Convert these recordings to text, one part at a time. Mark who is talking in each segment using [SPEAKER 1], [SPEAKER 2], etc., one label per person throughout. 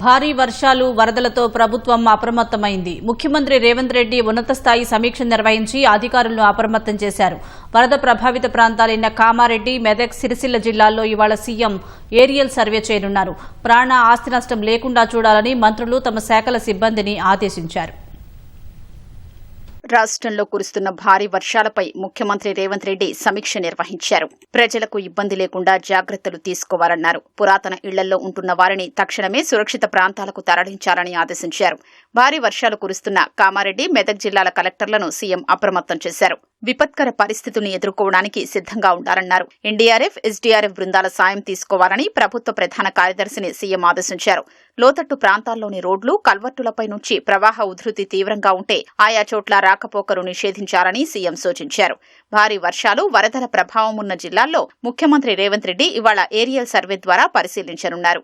[SPEAKER 1] భారీ వర్షాలు వరదలతో ప్రభుత్వం అప్రమత్తమైంది. ముఖ్యమంత్రి రేవంత్ రెడ్డి ఉన్నత స్థాయి సమీక్ష నిర్వహించి అధికారులను అప్రమత్తం చేశారు. వరద ప్రభావిత ప్రాంతాలైన కామారెడ్డి మెదక్ సిరిసిల్ల జిల్లాల్లో ఇవాళ సీఎం ఏరియల్ సర్వే చేయనున్నారు. ప్రాణ ఆస్తి నష్టం లేకుండా చూడాలని మంత్రులు తమ శాఖల సిబ్బందిని ఆదేశించారు.
[SPEAKER 2] రాష్ట్రంలో కురుస్తున్న భారీ వర్షాలపై ముఖ్యమంత్రి రేవంత్ రెడ్డి సమీక్ష నిర్వహించారు. ప్రజలకు ఇబ్బంది లేకుండా జాగ్రత్తలు తీసుకోవాలన్నారు. పురాతన ఇళ్ళలో ఉంటున్న వారిని తక్షణమే సురక్షిత ప్రాంతాలకు తరలించాలని ఆదేశించారు. భారీ వర్షాలు కురుస్తున్న కామారెడ్డి మెదక్ జిల్లాల కలెక్టర్లను సీఎం అప్రమత్తం చేశారు. విపత్కర పరిస్థితులను ఎదుర్కోవడానికి సిద్ధంగా ఉండాలన్నారు. ఎన్డీఆర్ఎఫ్ ఎస్డీఆర్ఎఫ్ బృందాల సాయం తీసుకోవాలని ప్రభుత్వ ప్రధాన కార్యదర్శిని సీఎం ఆదేశించారు. లోతట్టు ప్రాంతాల్లోని రోడ్లు కల్వర్టులపై నుంచి ప్రవాహ ఉధృతి తీవ్రంగా ఉంటే ఆయా చోట్ల రాకపోకలు నిషేధించాలని సీఎం సూచించారు. భారీ వర్షాలు వరదల ప్రభావం ఉన్న జిల్లాల్లో ముఖ్యమంత్రి రేవంత్ రెడ్డి ఇవాళ ఏరియల్ సర్వే ద్వారా పరిశీలించనున్నారు.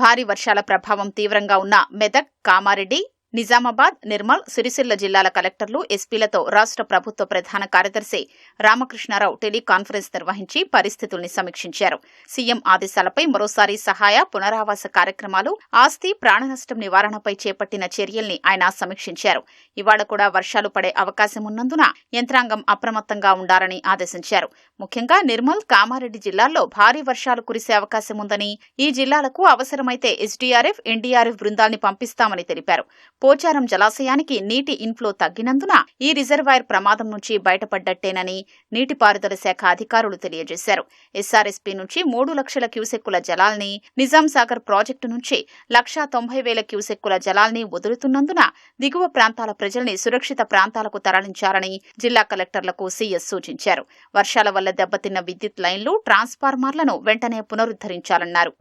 [SPEAKER 2] భారీ వర్షాల ప్రభావం తీవ్రంగా ఉన్న మెదక్ కామారెడ్డి నిజామాబాద్ నిర్మల్ సిరిసిల్ల జిల్లాల కలెక్టర్లు ఎస్పీలతో రాష్ట్ర ప్రభుత్వ ప్రధాన కార్యదర్శి రామకృష్ణారావు టెలికాన్ఫరెన్స్ నిర్వహించి పరిస్థితుల్ని సమీక్షించారు. సీఎం ఆదేశాలపై మరోసారి సహాయ పునరావాస కార్యక్రమాలు ఆస్తి ప్రాణనష్టం నివారణపై చేపట్టిన చర్యల్ని ఆయన సమీక్షించారు. ఇవాళ కూడా వర్షాలు పడే అవకాశం ఉన్నందున యంత్రాంగం అప్రమత్తంగా ఉండాలని ఆదేశించారు. ముఖ్యంగా నిర్మల్ కామారెడ్డి జిల్లాల్లో భారీ వర్షాలు కురిసే అవకాశం ఉందని ఈ జిల్లాలకు అవసరమైతే ఎస్డీఆర్ఎఫ్ ఎన్డీఆర్ఎఫ్ బృందాల్ని పంపిస్తామని తెలిపారు. పోచారం జలాశయానికి నీటి ఇన్ఫ్లో తగ్గినందున ఈ రిజర్వాయర్ ప్రమాదం నుంచి బయటపడ్డట్టేనని నీటిపారుదల శాఖ అధికారులు తెలియజేశారు. ఎస్ఆర్ఎస్పీ నుంచి మూడు లక్షల క్యూసెక్కుల జలాల్ని నిజాం సాగర్ ప్రాజెక్టు నుంచి లక్షా తొంభై వేల క్యూసెక్కుల జలాల్ని వదులుతున్నందున దిగువ ప్రాంతాల ప్రజల్ని సురక్షిత ప్రాంతాలకు తరలించాలని జిల్లా కలెక్టర్లకు సీఎస్ సూచించారు. వర్షాల వల్ల దెబ్బతిన్న విద్యుత్ లైన్లు ట్రాన్స్ఫార్మర్లను వెంటనే పునరుద్దరించాలన్నారు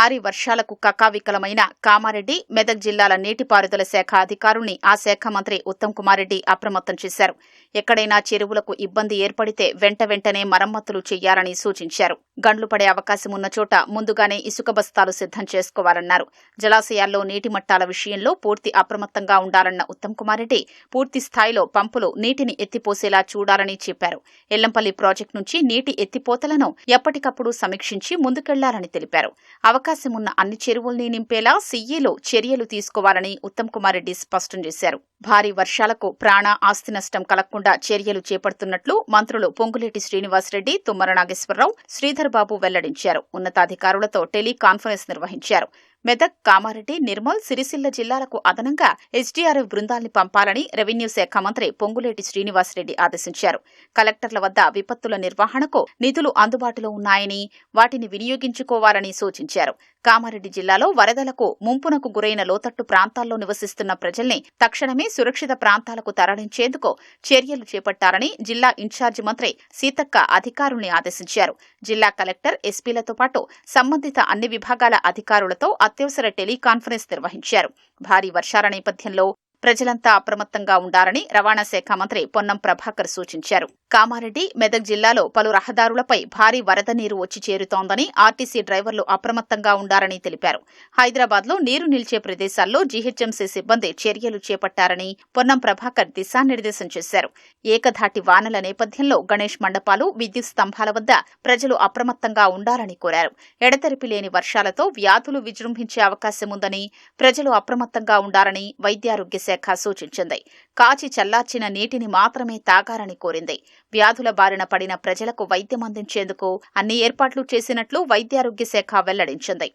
[SPEAKER 2] భారీ వర్షాలకు కకావికలమైన కామారెడ్డి మెదక్ జిల్లాల నీటిపారుదల శాఖ అధికారుల్ని ఆ శాఖ మంత్రి ఉత్తమ్ కుమార్ రెడ్డి అప్రమత్తం చేశారు. ఎక్కడైనా చెరువులకు ఇబ్బంది ఏర్పడితే వెంట వెంటనే మరమ్మతులు చేయాలని సూచించారు. గండ్లు పడే అవకాశం ఉన్న చోట ముందుగానే ఇసుక బస్తాలు సిద్ధం చేసుకోవాలన్నారు. జలాశయాల్లో నీటి మట్టాల విషయంలో పూర్తి అప్రమత్తంగా ఉండాలన్న ఉత్తమ్ కుమార్ రెడ్డి పూర్తి స్థాయిలో పంపులు నీటిని ఎత్తిపోసేలా చూడాలని చెప్పారు. ఎల్లంపల్లి ప్రాజెక్టు నుంచి నీటి ఎత్తిపోతలను ఎప్పటికప్పుడు సమీక్షించి ముందుకెళ్ళాలని తెలిపారు. అవకాశం ఉన్న అన్ని చెరువుల్ని నింపేలా సీఈలో చర్యలు తీసుకోవాలని ఉత్తమ్ కుమార్ రెడ్డి స్పష్టం చేశారు. భారీ వర్షాలకు ప్రాణ ఆస్తి నష్టం కలగకుండా చర్యలు చేపడుతున్నట్లు మంత్రులు పొంగులేటి శ్రీనివాసరెడ్డి తుమ్మర నాగేశ్వరరావు శ్రీధర్ బాబు వెల్లడించారు. ఉన్నతాధికారులతో టెలికాన్ఫరెన్స్ నిర్వహించారు. మెదక్ కామారెడ్డి నిర్మల్ సిరిసిల్ల జిల్లాలకు అదనంగా ఎస్డీఆర్ఎఫ్ బృందాల్ని పంపాలని రెవెన్యూ శాఖ మంత్రి పొంగులేటి శ్రీనివాసరెడ్డి ఆదేశించారు. కలెక్టర్ల వద్ద విపత్తుల నిర్వహణకు నిధులు అందుబాటులో ఉన్నాయని వాటిని వినియోగించుకోవాలని సూచించారు. కామారెడ్డి జిల్లాలో వరదలకు ముంపునకు గురైన లోతట్టు ప్రాంతాల్లో నివసిస్తున్న ప్రజల్ని తక్షణమే సురక్షిత ప్రాంతాలకు తరలించేందుకు చర్యలు చేపట్టాలని జిల్లా ఇన్ఛార్జి మంత్రి సీతక్క అధికారుల్ని ఆదేశించారు. జిల్లా కలెక్టర్ ఎస్పీలతో పాటు సంబంధిత అన్ని విభాగాల అధికారులతో అత్యవసర టెలికాన్ఫరెన్స్ నిర్వహించారు. భారీ వర్షాల నేపథ్యంలో ప్రజలంతా అప్రమత్తంగా ఉండాలని రవాణా శాఖ మంత్రి పొన్నం ప్రభాకర్ సూచించారు. కామారెడ్డి మెదక్ జిల్లాలో పలు రహదారులపై భారీ వరద నీరు వచ్చి చేరుతోందని ఆర్టీసీ డ్రైవర్లు అప్రమత్తంగా ఉండాలని తెలిపారు. హైదరాబాద్లో నీరు నిలిచే ప్రదేశాల్లో జీహెచ్ఎంసీ సిబ్బంది చర్యలు చేపట్టారని పొన్నం ప్రభాకర్ దిశానిర్దేశం చేశారు. ఏకధాటి వానల నేపథ్యంలో గణేష్ మండపాలు విద్యుత్ స్తంభాల వద్ద ప్రజలు అప్రమత్తంగా ఉండాలని కోరారు. ఎడతెరిపి లేని వర్షాలతో వ్యాధులు విజృంభించే అవకాశం ఉందని ప్రజలు అప్రమత్తంగా ఉండాలని వైద్యారోగ్య శాఖ సూచించింది. కాచి చల్లార్చిన నీటిని మాత్రమే తాగాలని కోరింది. వ్యాధుల బారిన పడిన ప్రజలకు వైద్యం అందించేందుకు అన్ని ఏర్పాట్లు చేసినట్లు వైద్యారోగ్య శాఖ వెల్లడించింది.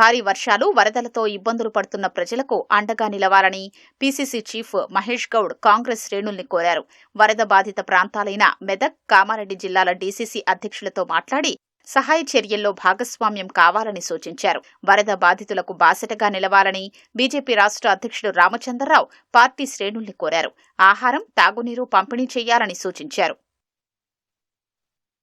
[SPEAKER 2] భారీ వర్షాలు వరదలతో ఇబ్బందులు పడుతున్న ప్రజలకు అండగా నిలవాలని పీసీసీ చీఫ్ మహేష్ గౌడ్ కాంగ్రెస్ శ్రేణుల్ని కోరారు. వరద బాధిత ప్రాంతాలైన మెదక్ కామారెడ్డి జిల్లాల డీసీసీ అధ్యక్షులతో మాట్లాడి సహాయ చర్యల్లో భాగస్వామ్యం కావాలని సూచించారు. వరద బాధితులకు బాసటగా నిలవాలని బీజేపీ రాష్ట్ర అధ్యక్షుడు రామచంద్రరావు పార్టీ శ్రేణుల్ని కోరారు. ఆహారం తాగునీరు పంపిణీ చేయాలని సూచించారు.